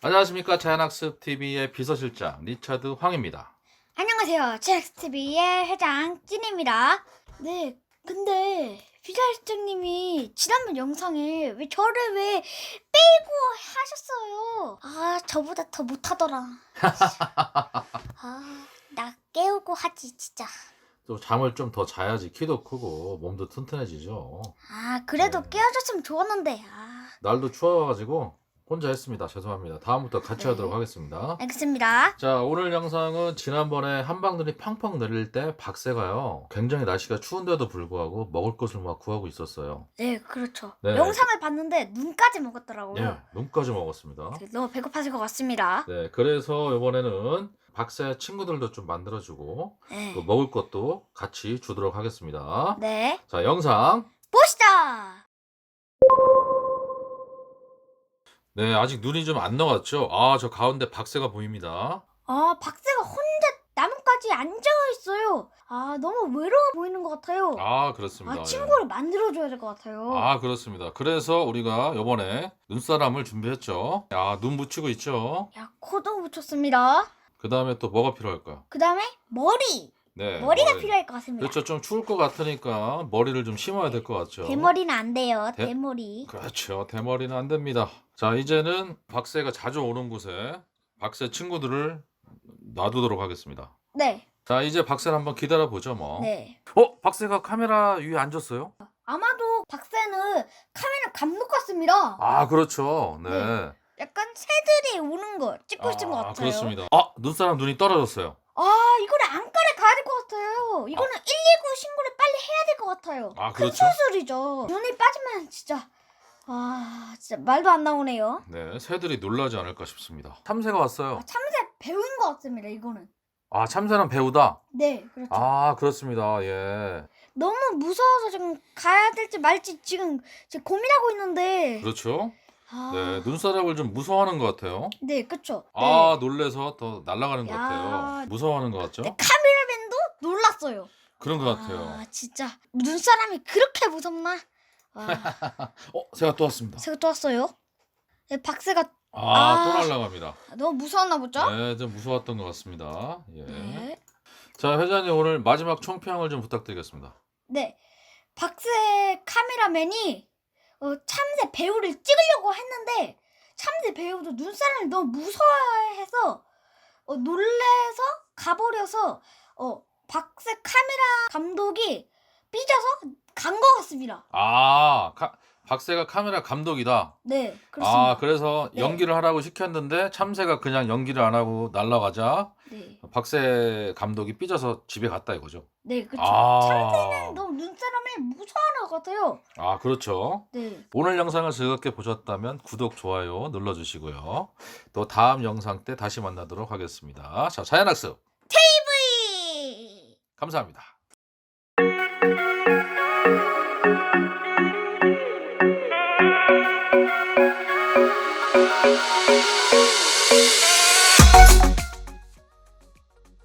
안녕하십니까 자연학습 TV의 비서실장 리차드 황입니다. 안녕하세요. 제엑스TV의 회장 찐입니다. 네, 근데 비자실장님이 지난번 영상에 왜 저를 왜 빼고 하셨어요? 아, 저보다 더 못하더라. 아, 나 깨우고 하지 진짜. 또 잠을 좀 더 자야지 키도 크고 몸도 튼튼해지죠. 아, 그래도 네. 깨워줬으면 좋았는데. 아, 날도 추워가지고 혼자 했습니다. 죄송합니다. 다음부터 같이 네. 하도록 하겠습니다. 알겠습니다. 자 오늘 영상은 지난번에 한방눈이 팡팡 내릴 때 박새가요 굉장히 날씨가 추운데도 불구하고 먹을 것을 막 구하고 있었어요. 네, 그렇죠. 네. 영상을 봤는데 눈까지 먹었더라고요. 예, 눈까지 먹었습니다. 네, 너무 배고파질 것 같습니다. 네, 그래서 이번에는 박새 친구들도 좀 만들어주고 네. 또 먹을 것도 같이 주도록 하겠습니다. 네. 자 영상 보시다. 네 아직 눈이 좀 안 녹았죠? 아 저 가운데 박새가 보입니다. 아, 박새가 혼자 나뭇가지에 앉아 있어요. 아, 너무 외로워 보이는 것 같아요. 아 그렇습니다. 아, 예. 친구를 만들어줘야 될 것 같아요. 아 그렇습니다. 그래서 우리가 이번에 눈사람을 준비했죠. 아눈 묻히고 있죠. 야, 코도 붙였습니다. 그 다음에 또 뭐가 필요할까요? 그 다음에 머리. 네. 머리가 머리. 필요할 것 같습니다. 그렇죠. 좀 추울 것 같으니까 머리를 좀 심어야 될 것 같죠. 대머리는 안 돼요. 대- 대머리. 그렇죠. 대머리는 안 됩니다. 자, 이제는 박새가 자주 오는 곳에 박새 친구들을 놔두도록 하겠습니다. 네. 자, 이제 박새를 한번 기다려 보죠, 뭐. 네. 어, 박새가 카메라 위에 앉았어요? 아마도 박새는 카메라 감독 같습니다. 아, 그렇죠. 네. 네. 약간 새들이 오는 거 찍고 있는 것 아, 같아요. 그렇습니다. 아, 눈사람 눈이 떨어졌어요. 아, 이거를 것 같아요. 이거는 119 신고를 빨리 해야 될 것 같아요. 아, 큰 그렇죠. 수술이죠. 눈이 빠지면 진짜 아, 진짜 말도 안 나오네요. 네, 새들이 놀라지 않을까 싶습니다. 참새가 왔어요. 아, 참새 배우인 것 같습니다. 이거는. 아, 참새는 배우다. 네, 그렇죠. 아, 그렇습니다. 예. 너무 무서워서 지금 가야 될지 말지 지금, 지금 고민하고 있는데. 그렇죠. 아, 네, 눈사람을 좀 무서워하는 것 같아요. 네, 그렇죠. 네. 아, 놀래서 더 날아가는 것 야. 같아요. 무서워하는 것 같죠? 네, 카메라맨도 놀랐어요. 그런 것 같아요. 아, 진짜 눈사람이 그렇게 무섭나? 와, 어, 새가 또 왔습니다. 새가 또 왔어요. 네, 박새가 아, 아. 또 날아갑니다. 너무 무서웠나 보죠? 네, 좀 무서웠던 것 같습니다. 예. 네. 자, 회장님 오늘 마지막 총평을 좀 부탁드리겠습니다. 네. 박새 카메라맨이 어, 참새 배우를 찍으려고 했는데 참새 배우도 눈사람을 너무 무서워해서 어, 놀래서 가버려서 어, 박새 카메라 감독이 삐져서 간 것 같습니다. 아, 카- 박새가 카메라 감독이다. 네, 그렇습니다. 아, 그래서 네. 연기를 하라고 시켰는데 참새가 그냥 연기를 안 하고 날아가자 네, 박새 감독이 삐져서 집에 갔다 이거죠. 네, 그렇죠. 아, 참새는 너무 눈사람을 무서워하는 것 같아요. 아, 그렇죠. 네, 오늘 영상을 즐겁게 보셨다면 구독, 좋아요 눌러주시고요. 또 다음 영상 때 다시 만나도록 하겠습니다. 자, 자연학습 TV. 감사합니다.